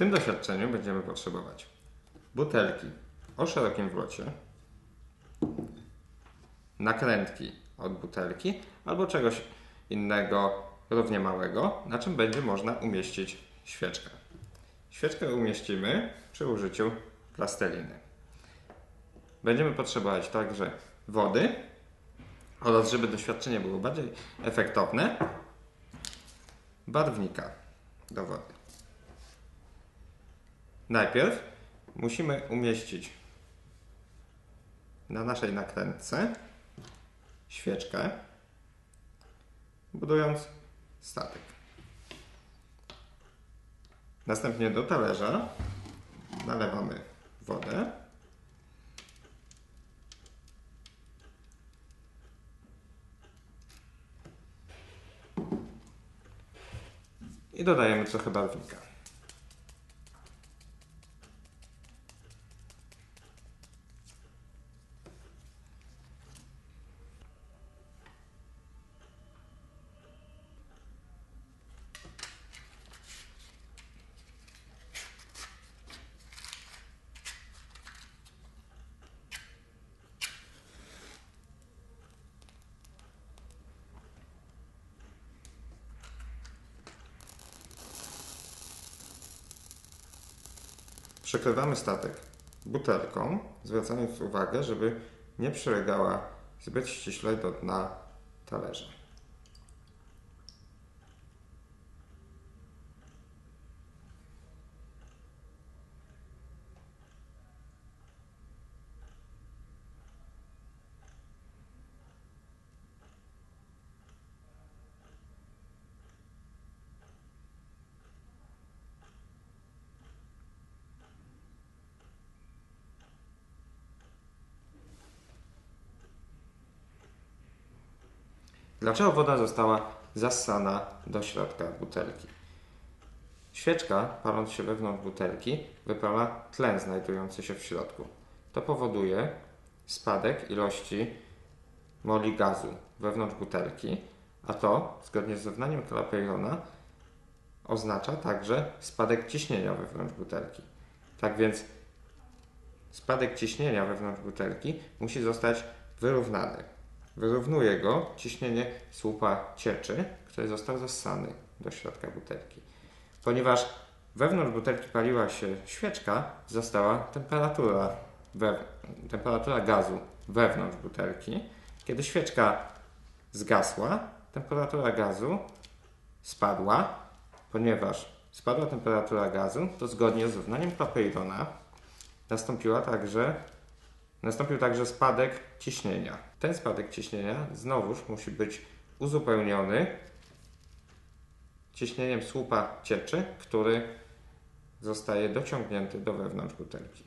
tym doświadczeniu będziemy potrzebować butelki o szerokim wlocie, nakrętki od butelki albo czegoś innego równie małego, na czym będzie można umieścić świeczkę. Świeczkę umieścimy przy użyciu plasteliny. Będziemy potrzebować także wody oraz, żeby doświadczenie było bardziej efektowne, barwnika do wody. Najpierw musimy umieścić na naszej nakrętce świeczkę, budując statek. Następnie do talerza nalewamy wodę. I dodajemy trochę barwnika. Przekrywamy statek butelką, zwracając uwagę, żeby nie przylegała zbyt ściśle do dna talerza. Dlaczego woda została zassana do środka butelki? Świeczka, paląc się wewnątrz butelki, wypala tlen znajdujący się w środku. To powoduje spadek ilości moli gazu wewnątrz butelki, a to, zgodnie z zewnaniem Clapeyrona, oznacza także spadek ciśnienia wewnątrz butelki. Tak więc spadek ciśnienia wewnątrz butelki musi zostać wyrównany. Wyrównuje go ciśnienie słupa cieczy, który został zassany do środka butelki. Ponieważ wewnątrz butelki paliła się świeczka, została temperatura, temperatura gazu wewnątrz butelki. Kiedy świeczka zgasła, temperatura gazu spadła, ponieważ spadła temperatura gazu, to zgodnie z równaniem Clapeyrona nastąpiła także Nastąpił także spadek ciśnienia. Ten spadek ciśnienia znowuż musi być uzupełniony ciśnieniem słupa cieczy, który zostaje dociągnięty do wewnątrz butelki.